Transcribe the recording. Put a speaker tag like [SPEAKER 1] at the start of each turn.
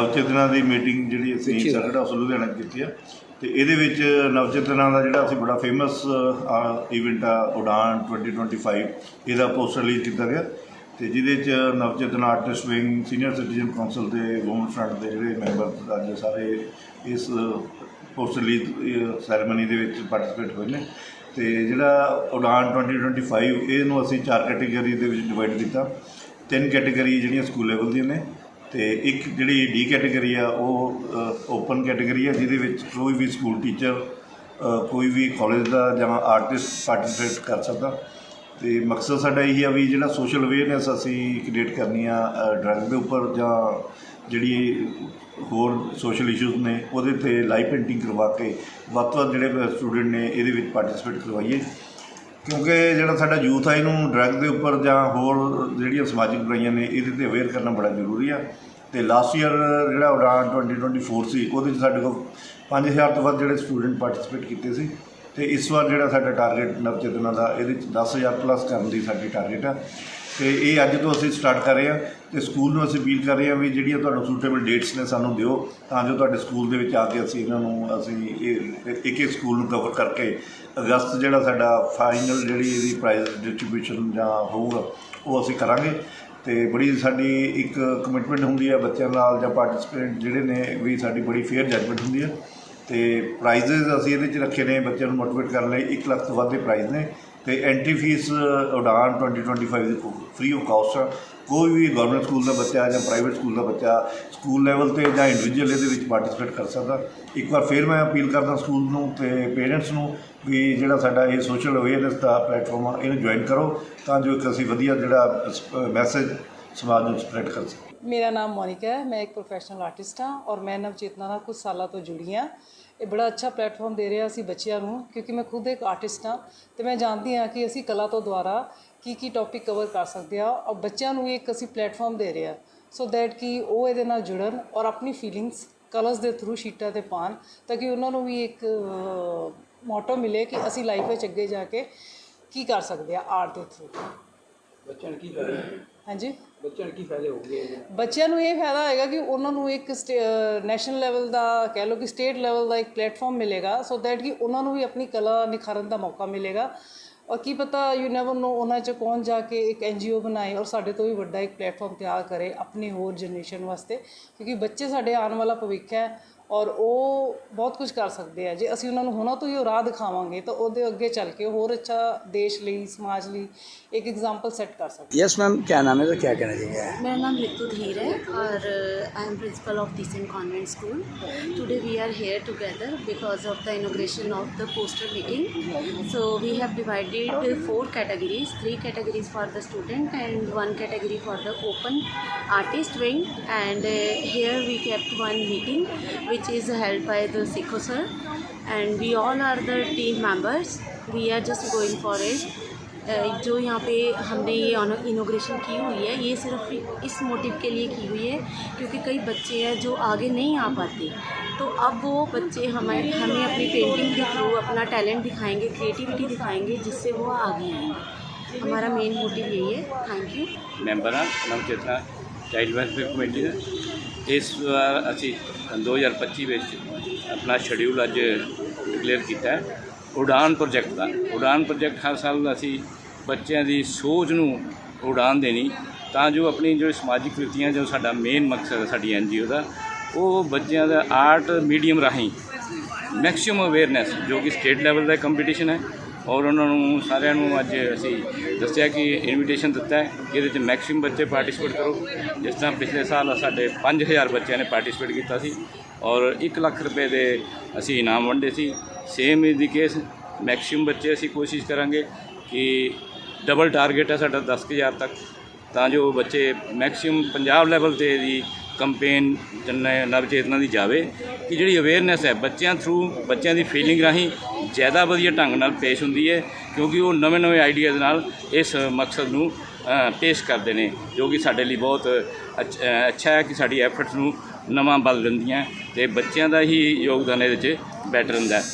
[SPEAKER 1] ਨਵਚੇਤਨਾ ਦੀ meeting ਜਿਹੜੀ ਅਸੀਂ circuit house Ludhiana ਕੀਤੀ ਆ। ਤੇ ਇਹਦੇ ਵਿੱਚ ਨਵਚੇਤਨਾ ਦਾ ਜਿਹੜਾ ਅਸੀਂ ਬੜਾ ਫੇਮਸ ਇਵੈਂਟ ਆ ਉਡਾਨ 2025 ਇਹਦਾ ਪੋਸਟਰ ਰਿਲੀਜ਼ ਕੀਤਾ ਗਿਆ। ਤੇ ਜਿਹਦੇ 'ਚ Navchetna artist wing senior citizen council ਦੇ ਵੂਮਨ ਫਰੰਟ ਦੇ ਜਿਹੜੇ ਮੈਂਬਰ ਅੱਜ ਸਾਰੇ ਇਸ ਪੋਸਟਰ ਰਿਲੀਜ਼ ਸੈਰੇਮਨੀ ਦੇ ਵਿੱਚ ਪਾਰਟਿਸਿਪੇਟ ਹੋਏ ਨੇ। ਤੇ ਜਿਹੜਾ ਉਡਾਨ 2025 ਇਹਨੂੰ ਅਸੀਂ ਚਾਰ ਕੈਟਾਗਰੀ ਦੇ ਵਿੱਚ ਡਿਵਾਈਡ ਕੀਤਾ। ਤਿੰਨ ਕੈਟਾਗਰੀ ਜਿਹੜੀਆਂ ਸਕੂਲ ਲੈਵਲ ਦੀਆਂ ਨੇ ਤੇ ਇੱਕ ਜਿਹੜੀ ਡੀ ਕੈਟਾਗਰੀ ਆ, ਉਹ ਓਪਨ ਕੈਟਾਗਰੀ ਆ, ਜਿਹਦੇ ਵਿੱਚ ਕੋਈ ਵੀ ਸਕੂਲ ਟੀਚਰ ਕੋਈ ਵੀ ਕਾਲਜ ਦਾ ਜਾਂ ਆਰਟਿਸਟ ਪਾਰਟਿਸਿਪੇਟ ਕਰ ਸਕਦਾ। ਤੇ ਮਕਸਦ ਸਾਡਾ ਇਹੀ ਆ ਵੀ ਜਿਹੜਾ ਸੋਸ਼ਲ ਅਵੇਅਰਨੈਸ ਅਸੀਂ ਕ੍ਰੀਏਟ ਕਰਨੀ ਆ ਡਰੱਗ ਦੇ ਉੱਪਰ ਜਾਂ ਜਿਹੜੀ ਹੋਰ ਸੋਸ਼ਲ ਇਸ਼ੂਜ਼ ਨੇ, ਉਹਦੇ ਤੇ ਲਾਈਵ ਪੇਂਟਿੰਗ ਕਰਵਾ ਕੇ ਵੱਧ ਤੋਂ ਵੱਧ ਜਿਹੜੇ ਸਟੂਡੈਂਟ ਨੇ ਇਹਦੇ ਵਿੱਚ ਪਾਰਟਿਸਿਪੇਟ ਕਰਵਾਈਏ। ਕਿਉਂਕਿ ਜਿਹੜਾ ਸਾਡਾ ਯੂਥ ਆ, ਇਹਨੂੰ ਡਰੱਗ ਦੇ ਉੱਪਰ ਜਾਂ ਹੋਰ ਜਿਹੜੀਆਂ ਸਮਾਜਿਕ ਬੁਰਾਈਆਂ ਨੇ, ਇਹਦੇ ਤੇ ਅਵੇਅਰ ਕਰਨਾ ਬੜਾ ਜ਼ਰੂਰੀ ਆ। ਤੇ ਲਾਸਟ ਈਅਰ ਜਿਹੜਾ ਉਡਾਨ 2024 ਸੀ, ਉਹਦੇ 'ਚ ਸਾਡੇ ਕੋਲ 5000 ਤੋਂ ਵੱਧ ਜਿਹੜੇ ਸਟੂਡੈਂਟ ਪਾਰਟਿਸਿਪੇਟ ਕੀਤੇ ਸੀ ਤੇ ਇਸ ਵਾਰ ਜਿਹੜਾ ਸਾਡਾ ਟਾਰਗੇਟ ਨਵਚੇਤਨਾ ਦਾ, ਇਹਦੇ 'ਚ 10000 ਪਲੱਸ ਕਰਨ ਦੀ ਸਾਡੀ ਟਾਰਗੇਟ ਆ। ਤੇ ਇਹ ਅੱਜ ਤੋਂ ਅਸੀਂ ਸਟਾਰਟ ਕਰ ਰਹੇ ਹਾਂ ਤੇ ਸਕੂਲ ਨੂੰ ਅਸੀਂ ਅਪੀਲ ਕਰ ਰਹੇ ਹਾਂ ਵੀ ਜਿਹੜੀਆਂ ਤੁਹਾਨੂੰ ਸੂਟੇਬਲ ਡੇਟਸ ਨੇ ਸਾਨੂੰ ਦਿਓ, ਤਾਂ ਜੋ ਤੁਹਾਡੇ ਸਕੂਲ ਦੇ ਵਿੱਚ ਆ ਕੇ ਅਸੀਂ ਇਹਨਾਂ ਨੂੰ, ਅਸੀਂ ਇਹ ਇੱਕ ਇੱਕ ਸਕੂਲ ਨੂੰ ਕਵਰ ਕਰਕੇ ਅਗਸਤ ਜਿਹੜਾ ਸਾਡਾ ਫਾਈਨਲ ਜਿਹੜੀ ਇਹਦੀ ਪ੍ਰਾਈਜ਼ ਡਿਸਟ੍ਰੀਬਿਊਸ਼ਨ ਜਾਂ ਹੋਊਗਾ, ਉਹ ਅਸੀਂ ਕਰਾਂਗੇ। ਤੇ ਬੜੀ ਸਾਡੀ ਇੱਕ ਕਮਿਟਮੈਂਟ ਹੁੰਦੀ ਹੈ ਬੱਚਿਆਂ ਨਾਲ ਜਾਂ ਪਾਰਟਿਸਪੇਟ ਜਿਹੜੇ ਨੇ ਵੀ ਸਾਡੀ ਬੜੀ ਫੇਅਰ ਜੱਜਮੈਂਟ ਹੁੰਦੀ ਹੈ ਤੇ ਪ੍ਰਾਈਜ਼ਸ ਅਸੀਂ ਇਹਦੇ 'ਚ ਰੱਖੇ ਨੇ, ਬੱਚਿਆਂ ਨੂੰ ਮੋਟੀਵੇਟ ਕਰਨ ਲਈ 1 ਲੱਖ ਤੋਂ ਵੱਧ ਦੇ ਪ੍ਰਾਈਜ਼ ਨੇ। ਤੇ ਐਂਟਰੀ ਫੀਸ ਉਡਾਨ 2025 ਦੀ ਫ੍ਰੀ ਆਫ ਕਾਸਟ ਆ। ਕੋਈ ਵੀ ਗਵਰਨਮੈਂਟ ਸਕੂਲ ਦਾ ਬੱਚਾ ਜਾਂ ਪ੍ਰਾਈਵੇਟ ਸਕੂਲ ਦਾ ਬੱਚਾ ਸਕੂਲ ਲੈਵਲ ਤੇ ਜਾਂ ਇੰਡੀਵਿਜੂਅਲ ਇਹਦੇ ਵਿੱਚ ਪਾਰਟਿਸਿਪੇਟ ਕਰ ਸਕਦਾ। ਇੱਕ ਵਾਰ ਫਿਰ ਮੈਂ ਅਪੀਲ ਕਰਦਾ ਸਕੂਲ ਨੂੰ ਤੇ ਪੇਰੈਂਟਸ ਨੂੰ ਵੀ ਜਿਹੜਾ ਸਾਡਾ ਇਹ ਸੋਸ਼ਲ ਅਵੇਅਰਨੈਸ ਦਾ ਪਲੇਟਫਾਰਮ ਆ, ਇਹਨੂੰ ਜੁਆਇਨ ਕਰੋ ਤਾਂ ਜੋ ਇੱਕ ਅਸੀਂ ਵਧੀਆ ਜਿਹੜਾ ਮੈਸੇਜ ਸਮਾਜ ਨੂੰ ਸਪਰੈਡ ਕਰ ਸਕੀਏ।
[SPEAKER 2] ਮੇਰਾ ਨਾਮ ਮੋਨਿਕਾ ਹੈ, ਮੈਂ ਇੱਕ ਪ੍ਰੋਫੈਸ਼ਨਲ ਆਰਟਿਸਟ ਹਾਂ ਔਰ ਮੈਂ ਨਵਚੇਤਨਾ ਨਾਲ ਕੁਝ ਸਾਲਾਂ ਤੋਂ ਜੁੜੀ ਹਾਂ। ਇਹ ਬੜਾ ਅੱਛਾ ਪਲੇਟਫਾਰਮ ਦੇ ਰਿਹਾ ਅਸੀਂ ਬੱਚਿਆਂ ਨੂੰ, ਕਿਉਂਕਿ ਮੈਂ ਖੁਦ ਇੱਕ ਆਰਟਿਸਟ ਹਾਂ ਤੇ ਮੈਂ ਜਾਣਦੀ ਹਾਂ ਕਿ ਅਸੀਂ ਕਲਾ ਤੋਂ ਦੁਆਰਾ ਕੀ ਕੀ ਟੌਪਿਕ ਕਵਰ ਕਰ ਸਕਦੇ ਹਾਂ ਔਰ ਬੱਚਿਆਂ ਨੂੰ ਇੱਕ ਅਸੀਂ ਪਲੇਟਫਾਰਮ ਦੇ ਰਹੇ ਹਾਂ। ਸੋ ਦੈਟ ਕਿ ਉਹ ਇਹਦੇ ਨਾਲ ਜੁੜਨ ਔਰ ਆਪਣੀ ਫੀਲਿੰਗਸ ਕਲਰਸ ਦੇ ਥਰੂ ਸ਼ੀਟਾਂ ਤੇ ਪਾਣ ਤਾਂ ਕਿ ਉਹਨਾਂ ਨੂੰ ਵੀ ਇੱਕ ਮੋਟੋ ਮਿਲੇ ਕਿ ਅਸੀਂ ਲਾਈਫ ਵਿੱਚ ਅੱਗੇ ਜਾ ਕੇ ਕੀ ਕਰ ਸਕਦੇ ਆ ਆਰਟ ਦੇ ਥਰੂ
[SPEAKER 3] ਬੱਚਿਆਂ ਕੀ ਕਰ
[SPEAKER 2] ਹਾਂਜੀ
[SPEAKER 3] ਬੱਚਿਆਂ ਨੂੰ ਕੀ ਫਾਇਦੇ ਹੋਣਗੇ?
[SPEAKER 2] ਬੱਚਿਆਂ ਨੂੰ ਇਹ ਫਾਇਦਾ ਹੋਏਗਾ ਕਿ ਉਹਨਾਂ ਨੂੰ ਇੱਕ ਨੈਸ਼ਨਲ ਲੈਵਲ ਦਾ ਕਹਿ ਲਓ ਕਿ ਸਟੇਟ ਲੈਵਲ ਦਾ ਇੱਕ ਪਲੇਟਫਾਰਮ ਮਿਲੇਗਾ ਸੋ ਦੈਟ ਕਿ ਉਹਨਾਂ ਨੂੰ ਵੀ ਆਪਣੀ ਕਲਾ ਨਿਖਾਰਨ ਦਾ ਮੌਕਾ ਮਿਲੇਗਾ ਔਰ ਕੀ ਪਤਾ ਯੂ ਨੈਵਰ ਨੋ ਉਹਨਾਂ ਚ ਕੌਣ ਜਾ ਕੇ ਇੱਕ ਐਨਜੀਓ ਬਣਾਏ ਔਰ ਸਾਡੇ ਤੋਂ ਵੀ ਵੱਡਾ ਇੱਕ ਪਲੇਟਫਾਰਮ ਤਿਆਰ ਕਰੇ ਆਪਣੀ ਹੋਰ ਜਨਰੇਸ਼ਨ ਵਾਸਤੇ ਕਿਉਂਕਿ ਬੱਚੇ ਸਾਡੇ ਆਉਣ ਵਾਲਾ ਭਵਿੱਖ ਹੈ ਔਰ ਉਹ ਬਹੁਤ ਕੁਝ ਕਰ ਸਕਦੇ ਆ ਜੇ ਅਸੀਂ ਉਹਨਾਂ ਨੂੰ ਹੁਣਾਂ ਤੋਂ ਹੀ ਉਹ ਰਾਹ ਦਿਖਾਵਾਂਗੇ ਤਾਂ ਉਹਦੇ ਅੱਗੇ ਚੱਲ ਕੇ ਹੋਰ ਅੱਛਾ ਦੇਸ਼ ਲਈ ਸਮਾਜ ਲਈ ਇੱਕ ਐਗਜ਼ਾਮਪਲ ਸੈੱਟ ਕਰ ਸਕਦੇ
[SPEAKER 3] ਯੈਸ ਮੈਮ ਕੀ ਨਾਮ ਹੈ ਤਾਂ ਕੀ ਕਹਿਣਾ ਚਾਹੀਏ
[SPEAKER 4] ਮੇਰਾ ਨਾਮ ਰਿਤੂ ਧੀਰ ਹੈ ਔਰ I am principal of Dyson convent school today we are here together because of the inauguration of the poster meeting so we have divided four categories three categories for the student and one category for the open artist wing and uh, here we kept one meeting which which is held by the Sikho sir and we all are the team members. We are just going for it. Uh, जो यहाँ पे हमने ये inauguration की हुई है, ये सिर्फ़ इस मोटिव के लिए की हुई है, क्योंकि कई बच्चे हैं जो आगे नहीं आ पाते। तो अब वो बच्चे हमें हमें अपनी पेंटिंग के थ्रू अपना टैलेंट दिखाएँगे क्रिएटिविटी दिखाएँगे, जिससे वो आगे आएँगे। हमारा मेन मोटिव यही है। Thank you
[SPEAKER 5] member child welfare committee ਇਸ ਵਾਰ ਅਸੀਂ 2025 ਵਿੱਚ ਆਪਣਾ ਸ਼ਡਿਊਲ ਅੱਜ ਡਿਕਲੇਅਰ ਕੀਤਾ ਹੈ। ਉਡਾਨ ਪ੍ਰੋਜੈਕਟ ਦਾ। ਉਡਾਨ ਪ੍ਰੋਜੈਕਟ ਹਰ ਸਾਲ ਅਸੀਂ ਬੱਚਿਆਂ ਦੀ ਸੋਚ ਨੂੰ ਉਡਾਨ ਦੇਣੀ, ਤਾਂ ਜੋ ਆਪਣੀ ਜੋ ਸਮਾਜਿਕ ਕ੍ਰਿਤੀਆਂ ਜੋ ਸਾਡਾ ਮੇਨ ਮਕਸਦ ਹੈ, ਸਾਡੀ ਐਨਜੀਓ ਦਾ, ਉਹ ਬੱਚਿਆਂ ਦਾ ਆਰਟ ਮੀਡੀਅਮ ਰਾਹੀਂ ਮੈਕਸਿਮਮ ਅਵੇਅਰਨੈਸ ਜੋ ਕਿ ਸਟੇਟ ਲੈਵਲ ਦਾ ਕੰਪੀਟੀਸ਼ਨ ਹੈ ਔਰ ਉਹਨਾਂ ਨੂੰ ਸਾਰਿਆਂ ਨੂੰ ਅੱਜ ਅਸੀਂ ਦੱਸਿਆ ਕਿ ਇਨਵੀਟੇਸ਼ਨ ਦਿੱਤਾ ਹੈ ਕਿ ਇਹਦੇ 'ਚ ਮੈਕਸਿਮਮ ਬੱਚੇ ਪਾਰਟਿਸਿਪੇਟ ਕਰੋ। ਜਿਸ ਤਰ੍ਹਾਂ ਪਿਛਲੇ ਸਾਲ ਸਾਡੇ 5000 ਬੱਚਿਆਂ ਨੇ ਪਾਰਟਿਸਿਪੇਟ ਕੀਤਾ ਸੀ ਔਰ 1 ਲੱਖ ਰੁਪਏ ਦੇ ਅਸੀਂ ਇਨਾਮ ਵੰਡੇ ਸੀ। Same is the case maximum ਬੱਚੇ ਅਸੀਂ ਕੋਸ਼ਿਸ਼ ਕਰਾਂਗੇ ਕਿ ਡਬਲ ਟਾਰਗੇਟ ਹੈ ਸਾਡਾ 10000 ਤੱਕ। ਤਾਂ ਜੋ ਬੱਚੇ ਮੈਕਸਿਮਮ ਪੰਜਾਬ ਲੈਵਲ ਤੇ ਦੀ ਕੰਪੇਨ ਜਨ ਨਵਚੇਤਨਾ ਦੀ ਜਾਵੇ ਕਿ ਜਿਹੜੀ ਅਵੇਅਰਨੈਸ ਹੈ ਬੱਚਿਆਂ ਥਰੂ ਬੱਚਿਆਂ ਦੀ ਫੀਲਿੰਗ ਰਾਹੀਂ ਜ਼ਿਆਦਾ ਵਧੀਆ ਢੰਗ ਨਾਲ ਪੇਸ਼ ਹੁੰਦੀ ਹੈ, ਕਿਉਂਕਿ ਉਹ ਨਵੇਂ-ਨਵੇਂ ਆਈਡੀਆਜ਼ ਨਾਲ ਇਸ ਮਕਸਦ ਨੂੰ ਪੇਸ਼ ਕਰਦੇ ਨੇ, ਜੋ ਕਿ ਸਾਡੇ ਲਈ ਬਹੁਤ ਅੱਛਾ ਹੈ ਕਿ ਸਾਡੀ ਐਫਰਟਸ ਨੂੰ ਨਵਾਂ ਬਲ ਦਿੰਦੀਆਂ ਤੇ ਬੱਚਿਆਂ ਦਾ ਹੀ ਯੋਗਦਾਨ ਇਹਦੇ 'ਚ ਬੈਟਰ ਹੁੰਦਾ